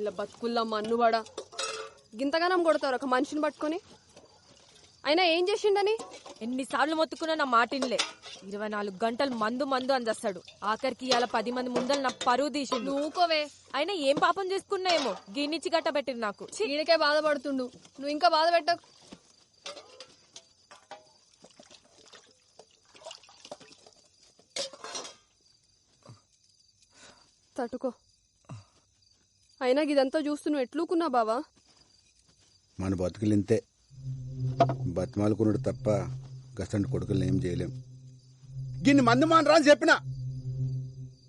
ఇలా బతుకుల్లా మన్నుబడ గింతగానం కొడతారు ఒక మనిషిని పట్టుకొని. అయినా ఏం చేసిండని? ఎన్నిసార్లు మొత్తుకున్నా నా మాటిన్లే. ఇరవై నాలుగు గంటలు మందు మందు అని చేస్తాడు ఆఖరికి ఇవాళ పది మంది ముందలు నా పరువు తీసిండు. నువ్వుకోవే అయినా ఏం పాపం చేసుకున్నాయేమో? గిన్నిచ్చి గట్టబెట్టింది నాకు. ఛీ! ఈడకే బాధపడుతుండు. నువ్వు ఇంకా బాధ పెట్టకు తట్టుకో. అయినా ఇదంతా చూస్తూ నువ్వు ఎట్లుకున్నా బావా? మన బతుకులు ఇంతే బతిమాలుకున్నాడు తప్ప గసంటి కొడుకులను ఏం చేయలేం. గిన్ని మంది మానరా అని చెప్పిన?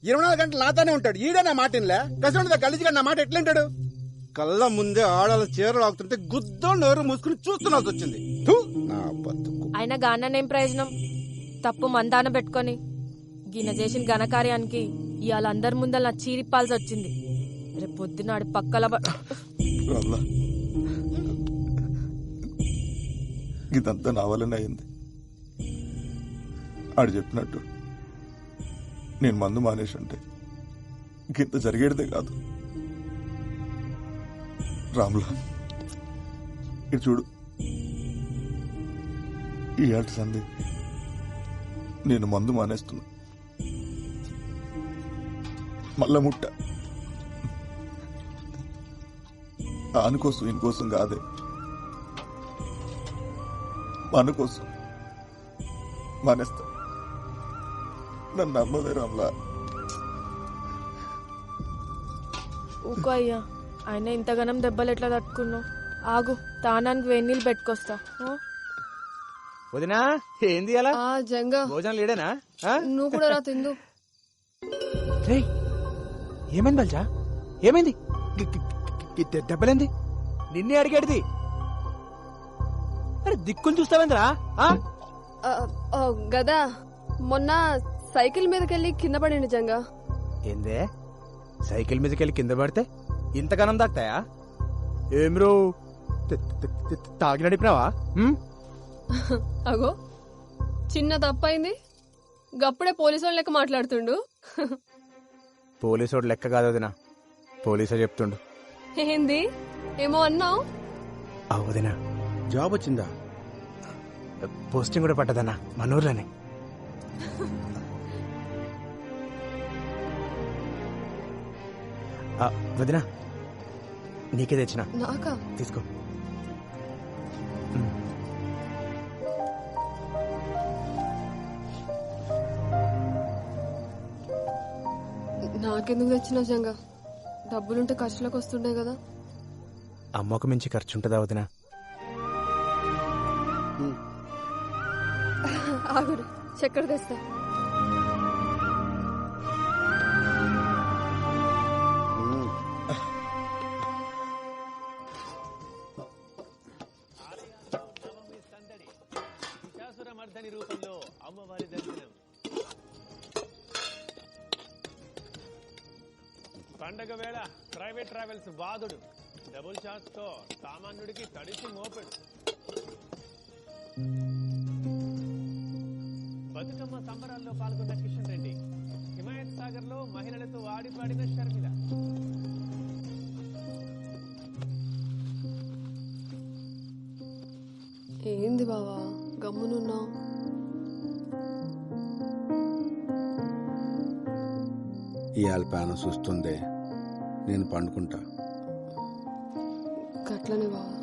ఇరవై నాలుగు గంటలు నాతోనే ఉంటాడు. ఈడే నా మాట ఇన్లే గసంటి గలీజిగా నా మాట ఎట్లుంటాడు? కళ్ళ ముందే ఆడాల చీరలు ఆగుతుంటే గుద్దోళ్ళు ఎవరు మూసుకుని చూస్తున్నాల్సి వచ్చింది. థు, నా బతుకు. అయినా గాననేం ప్రయోజనం? తప్పు మందాన పెట్టుకొని గిన చేసిన ఘనకార్యానికి ఇవాళ అందరి ముందర నా చీరిప్పాల్సి వచ్చింది రేపు పొద్దునాడు పక్కల ఇదంతా నా వల్లనే అయింది. ఆడు చెప్పినట్టు నేను మందు మానేసి ఉంటే ఇంత జరిగేదే కాదు. రాములా ఇటు చూడు. ఈ ఏటి సంధి నేను మందు మానేస్తున్నా. మళ్ళా ముట్ట. ఆని కోసం ఈయన కోసం కాదే. మన కోసం. మానేస్తా. నన్ను నమ్మవే రామ్లా ఊకో అయ్యా. ఆయన ఇంతగానం దెబ్బలు ఎట్లా తట్టుకున్నావు? ఆగు తానానికి వేణీళ్ళు పెట్టుకొస్తా. ఆ? వదినా ఏంది అలా? ఆ జంగ. భోజనం లేడేనా? ఆ? నువ్వు కూడా రా తిందు. ఏమైంది బల్జా? ఏమైంది? దె- దెబ్బలేంది? నిన్నే అడిగేటిది అరే దిక్కులు చూస్తావేంద్రా? గదా మొన్న సైకిల్ మీదకెళ్ళి కింద పడిండు జంగా. ఏందే? సైకిల్ మీదకెళ్ళి కింద పడితే ఇంతగానం దాక్తాయా? ఏం రో తాగి నడిపినావా? అగో చిన్న తప్పైంది. గప్పుడే పోలీసు వాళ్ళ లెక్క మాట్లాడుతుండు. పోలీసోడు లెక్క కాదు వదినా పోలీసే చెప్తుండు. ఏంది ఏమో అన్నావు? ఆ వదినా. జాబ్ వచ్చిందా? పోస్టింగ్ కూడా పట్టదన్నా. మనూర్లోనే. ఆ, వదినా. నీకే తెచ్చిన. నాకా? తీసుకో. నాకెందుకు తెచ్చినావు జంగా? డబ్బులుంటే ఖర్చులకు వస్తుండే కదా. అమ్మకు మించి ఖర్చు ఉంటుందా వదినా ఆగురు చక్కెర తెస్తా. పండగ వేళ ప్రైవేట్ ట్రావెల్స్ వాదుడు డబుల్ ఛార్జ్తో సామాన్యుడికి తడిసి మోపెడు. బతుకమ్మ సంబరాల్లో పాల్గొన్న కిషన్ రెడ్డి హిమాయత్ సాగర్లో మహిళలతో ఆడి పాడిన షర్మిల. ఏంది బావా గమ్మునున్నావు? ఇవాళ ప్యానం చూస్తుందే. నేను పండుకుంటా. గట్లనే బావా.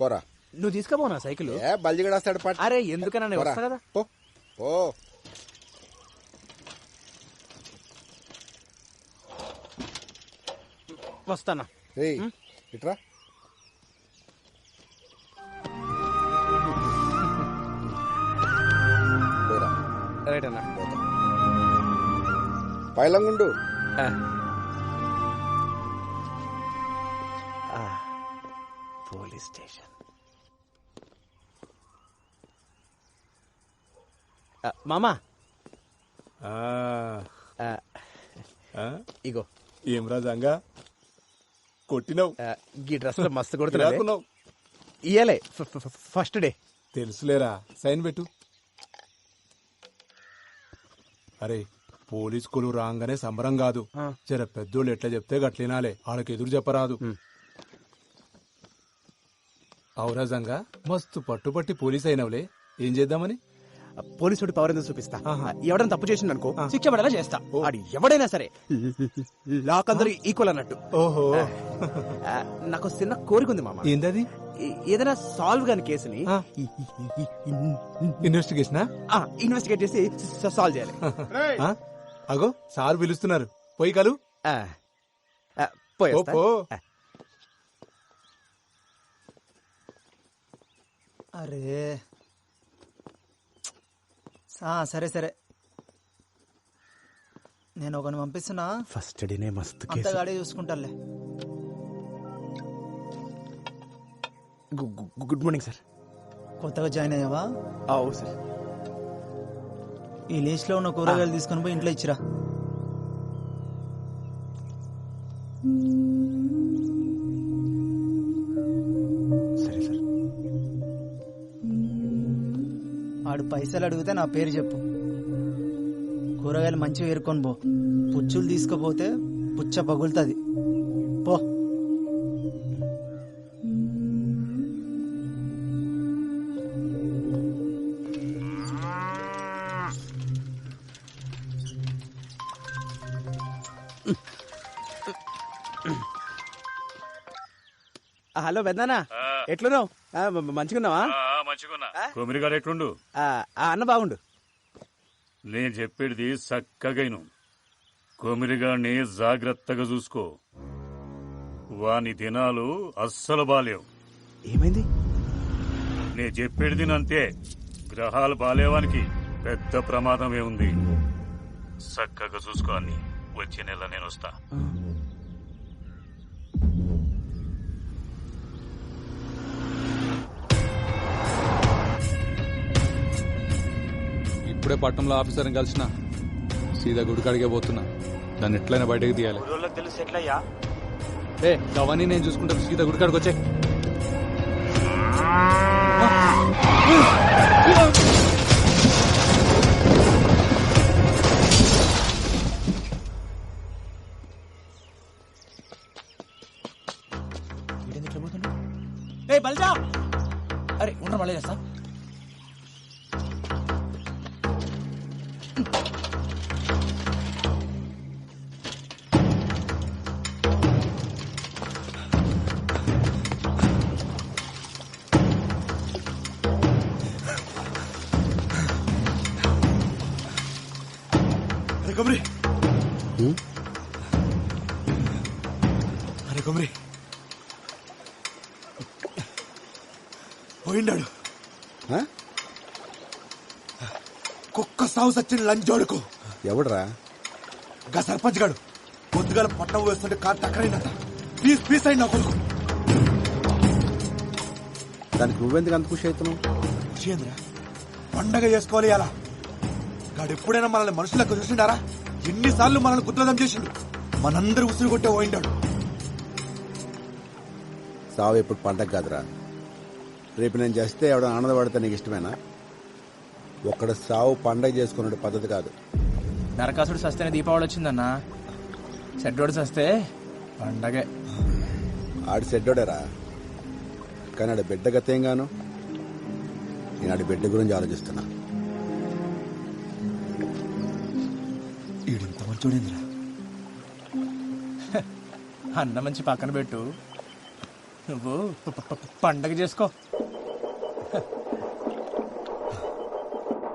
పోరా. నువ్వు తీసుకుపోనా సైకిల్. ఏ బల్జిగడేస్తాడు పట్టు. అరే ఎందుకన్నా నేను. వస్తా కదా? పో. పో. వస్తానా? రేయ్. ఇట్రా. రైట్ అన్నా. పైలంగుండు. Police station. మామా? ఇగో. ఏం రాజంగా కొట్టినావు. గీ డ్రెస్లో మస్తు కొడుతున్నా రాకున్నావు ఇయ్యలే. First day. తెలుసులేరా. సైన్ పెట్టు. అరే పోలీస్ కులు రాగానే సంబరం కాదు. జర పెద్దోళ్ళు ఎట్లా చెప్తే గట్లినాలే. వాళ్ళకి ఎదురు చెప్పరాదు. ఔరాజంగా మస్తు పట్టుపట్టి పోలీస్ అయినవులే ఏం చేద్దామని? పోలీసుడి పవర్ ఎందుకు చూపిస్తా? ఎవడైనా తప్పు చేసిండు అనుకో శిక్ష పడేలా చేస్తా ఆడు ఎవడైనా సరే లాక్ అందరూ ఈక్వల్ అన్నట్టు. ఓహో. నాకు చిన్న కోరిక ఉంది మామ. ఏందది? ఏదైనా సాల్వ్ కాని కేసుని ఆ. ఇన్వెస్టిగేషనా ఇన్వెస్టిగేట్ చేసి సాల్వ్ చేయాలి. ఆ? అగో సార్ పిలుస్తున్నారు. పోయి కలు. అరే. సరే సరే. నేను ఒకని పంపిస్తున్నా. ఫస్ట్ డేనే మస్తు కేసు. అంతగాడే చూసుకుంటాలే గుడ్ మార్నింగ్ సార్. కొత్తగా జాయిన్ అయ్యావా? అవు సార్. ఈ లిస్ట్లో ఉన్న కూరగాయలు తీసుకొని పోయి ఇంట్లో ఇచ్చిరా. ఆడు పైసలు అడిగితే నా పేరు చెప్పు. కూరగాయలు మంచిగా ఏరుకొని పో. పుచ్చులు తీసుకుపోతే పుచ్చ పగులుతుంది. పో. హలో పెద్దనా ఎట్లున్నావు? ఆ, మ- కొమిరిగాడు ఎట్లుండు? అన్న బాగుండు. నేను చెప్పేది చక్కగైను. కొమిరిగాడిని జాగ్రత్తగా చూసుకో. వాని దినాలు అస్సలు బాలేవు. ఏమైంది? నేను చెప్పేది అంతే. గ్రహాలు బాలేవానికి పెద్ద ప్రమాదమే ఉంది చక్కగా చూసుకో అన్ని. వచ్చే నెల నేను వస్తా. ఇప్పుడే పట్టణంలో ఆఫీసర్ని కలిసిన సీదా గుడికాడికే పోతున్నా. దాన్ని ఎట్లయినా బయటకు తీయాలి. ఏ అవన్నీ నేను చూసుకుంటా. సీదా గుడికాడికి వచ్చే అరే కొమరి అరే కొమరి పోయిండాడు? కుక్క సాగు సచ్చిన లంచోడుకు ఎవడ్రా? గా సర్పంచ్ గాడు. పొద్దుగాల పట్టం వేస్తుంటే కారు టక్కరైందట పీస్ పీస్ అయింది నా కొడుకు. దానికి నువ్వెందుకు అంత ఖుషి అవుతున్నావు? చేంద్ర పండగ చేసుకోవాలి అలా గాడు ఎప్పుడైనా మనల్ని మనుషులకు చూసిండారా? ఎన్నిసార్లు మనల్ని గుద్రదం చేసిండు. మనందరూ ఉసురు కొట్టే పోయిండాడు. సావు ఎప్పుడు పండగ కాదురా. రేపు నేను చేస్తే ఎవడ ఆనందపడితే నీకు ఇష్టమేనా? ఒక్కడ సావు పండగ చేసుకునే పద్ధతి కాదు. నరకాసుడు సస్తేనే దీపావళి వచ్చిందన్నా? చెడ్డోడు సస్తే పండగే. ఆడి సెడ్డోడేరా కానీ ఆడి బిడ్డ గతేం గాను నేను ఆడి బిడ్డ గురించి ఆలోచిస్తున్నా. ఈడింత మంచోడేంద్రా? అన్న మంచి పక్కన పెట్టు. నువ్వు పండగ చేసుకో.